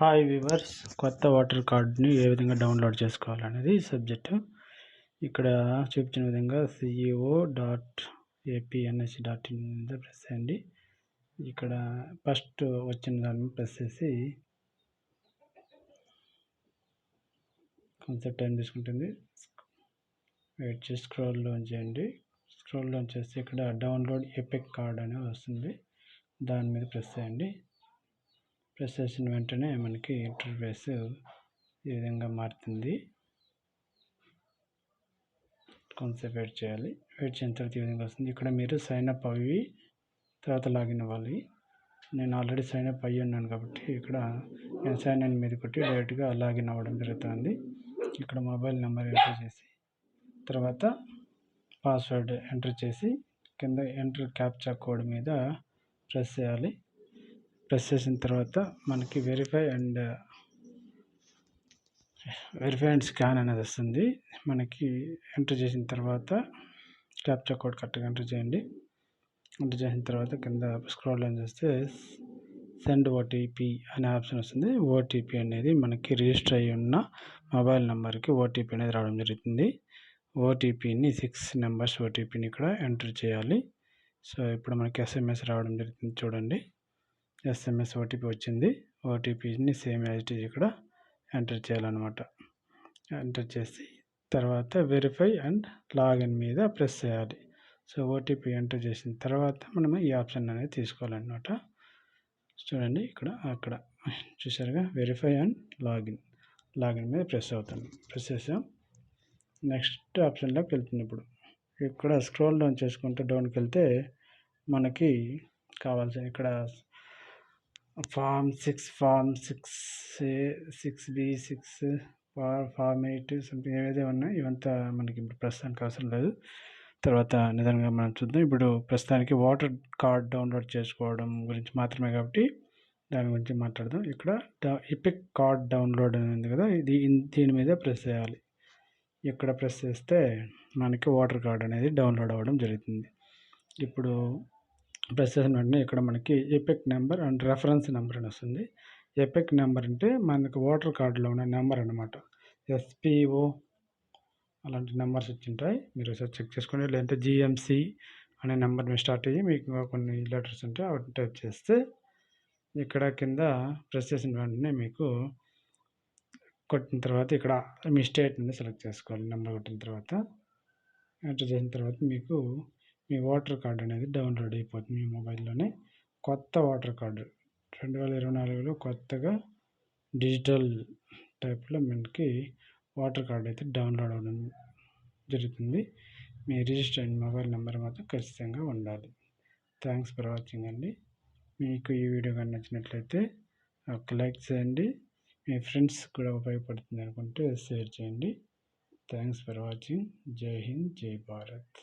Hi viewers కొత్త voter కార్డ్ని ఏ విధంగా డౌన్లోడ్ చేసుకోవాలనేది సబ్జెక్టు. ఇక్కడ చూపించిన విధంగా CEO dot APNSC dot in మీద ప్రెస్ చేయండి. ఇక్కడ ఫస్ట్ వచ్చిన దాన్ని ప్రెస్ చేసి కొంచెం టైం తీసుకుంటుంది. వెయిట్ చేసి స్క్రోల్ లోన్ చేయండి. స్క్రోల్ లోన్ చేస్తే ఇక్కడ డౌన్లోడ్ ఎపిక్ కార్డ్ అనేది వస్తుంది. దాని మీద ప్రెస్ చేయండి. ప్రెస్ చేసిన వెంటనే మనకి ఇంటర్ఫేస్ ఈ విధంగా మారుతుంది. కొంతసేపు వెయిట్ చేయాలి. వెయిట్ చేసిన తర్వాత ఈ విధంగా వస్తుంది. ఇక్కడ మీరు సైన్ అప్ అవి తర్వాత లాగిన్ అవ్వాలి. నేను ఆల్రెడీ సైన్ అప్ అయ్యి ఉన్నాను కాబట్టి ఇక్కడ నేను సైన్ ఇన్ మీద కొట్టి డైరెక్ట్గా లాగిన్ అవ్వడం జరుగుతుంది. ఇక్కడ మొబైల్ నెంబర్ ఎంటర్ చేసి తర్వాత పాస్వర్డ్ ఎంటర్ చేసి కింద ఎంటర్ క్యాప్చా కోడ్ మీద ప్రెస్ చేయాలి. ప్రెస్ చేసిన తర్వాత మనకి verify and verify and scan అనేది వస్తుంది. మనకి ఎంటర్ చేసిన తర్వాత క్యాప్చర్ కోడ్ కరెక్ట్గా ఎంటర్ చేయండి. ఎంటర్ చేసిన తర్వాత కింద స్క్రోల్ డౌన్ చేస్తే సెండ్ ఓటీపీ అనే ఆప్షన్ వస్తుంది. ఓటీపీ అనేది మనకి రిజిస్టర్ అయ్యి ఉన్న మొబైల్ నెంబర్కి ఓటీపీ అనేది రావడం జరుగుతుంది. ఓటీపీని సిక్స్ నెంబర్స్ ఓటీపీని ఇక్కడ ఎంటర్ చేయాలి. సో ఇప్పుడు మనకి ఎస్ఎంఎస్ రావడం జరుగుతుంది చూడండి. ఎస్ఎంఎస్ ఓటీపీ వచ్చింది. ఓటీపీని సేమ్ యాజ్ ఇక్కడ ఎంటర్ చేయాలన్నమాట. ఎంటర్ చేసి తర్వాత వెరిఫై అండ్ లాగిన్ మీద ప్రెస్ చేయాలి. సో ఓటీపీ ఎంటర్ చేసిన తర్వాత మనం ఈ ఆప్షన్ అనేది తీసుకోవాలన్నమాట. చూడండి ఇక్కడ అక్కడ. చూసారుగా? Verify and login. లాగిన్ మీద ప్రెస్ అవుతాను ప్రెస్ చేసాం. నెక్స్ట్ ఆప్షన్లోకి వెళ్తుంది ఇప్పుడు. ఇక్కడ స్క్రోల్ డౌన్ చేసుకుంటూ డౌన్కి వెళ్తే మనకి కావాల్సిన ఇక్కడ form six form six A six B six for form eight something ఏవైతే ఉన్నాయి ఇవంతా మనకి ఇప్పుడు ప్రస్తుతానికి అవసరం లేదు. తర్వాత నిదానంగా మనం చూద్దాం. ఇప్పుడు ప్రస్తుతానికి వాటర్ కార్డ్ డౌన్లోడ్ చేసుకోవడం గురించి మాత్రమే కాబట్టి దాని గురించి మాట్లాడదాం. ఇక్కడ ఎపిక్ కార్డ్ డౌన్లోడ్ అని ఉంది కదా ఇది దీని మీద ప్రెస్ చేయాలి. ఇక్కడ ప్రెస్ చేస్తే మనకి వాటర్ కార్డ్ అనేది డౌన్లోడ్ అవ్వడం జరుగుతుంది. ఇప్పుడు ప్రెస్ చేసిన వెంటనే ఇక్కడ మనకి EPIC number and reference number అని వస్తుంది. ఎపిక్ నెంబర్ అంటే మనకి ఓటర్ కార్డులో ఉన్న నెంబర్ అనమాట ఎస్పిఓ అలాంటి నెంబర్స్ వచ్చింటాయి. మీరు ఒకసారి చెక్ చేసుకోండి లేదంటే జిఎంసి అనే నెంబర్ మీరు స్టార్ట్ అయ్యి మీకు కొన్ని లెటర్స్ ఉంటాయి వాటిని టైప్ చేస్తే ఇక్కడ కింద ప్రెస్ చేసిన వెంటనే మీకు కొట్టిన తర్వాత ఇక్కడ మీ స్టేట్ నుండి సెలెక్ట్ చేసుకోవాలి. నెంబర్ కొట్టిన తర్వాత. ఎంటర్ చేసిన తర్వాత మీకు మీ ఓటర్ కార్డు అనేది డౌన్లోడ్ అయిపోతుంది మీ మొబైల్లోనే. కొత్త ఓటర్ కార్డు రెండు వేల ఇరవై నాలుగులో కొత్తగా డిజిటల్ టైప్లో మనకి ఓటర్ కార్డు అయితే డౌన్లోడ్ అవ్వడం జరుగుతుంది. మీ రిజిస్టర్ అయిన మొబైల్ నెంబర్ మాత్రం ఖచ్చితంగా ఉండాలి. థ్యాంక్స్ ఫర్ వాచింగ్ అండి. మీకు ఈ వీడియో కానీ నచ్చినట్లయితే ఒక లైక్ చేయండి. మీ ఫ్రెండ్స్ కూడా ఉపయోగపడుతుంది అనుకుంటే షేర్ చేయండి. Thanks for watching. జై హింద్ జై భారత్.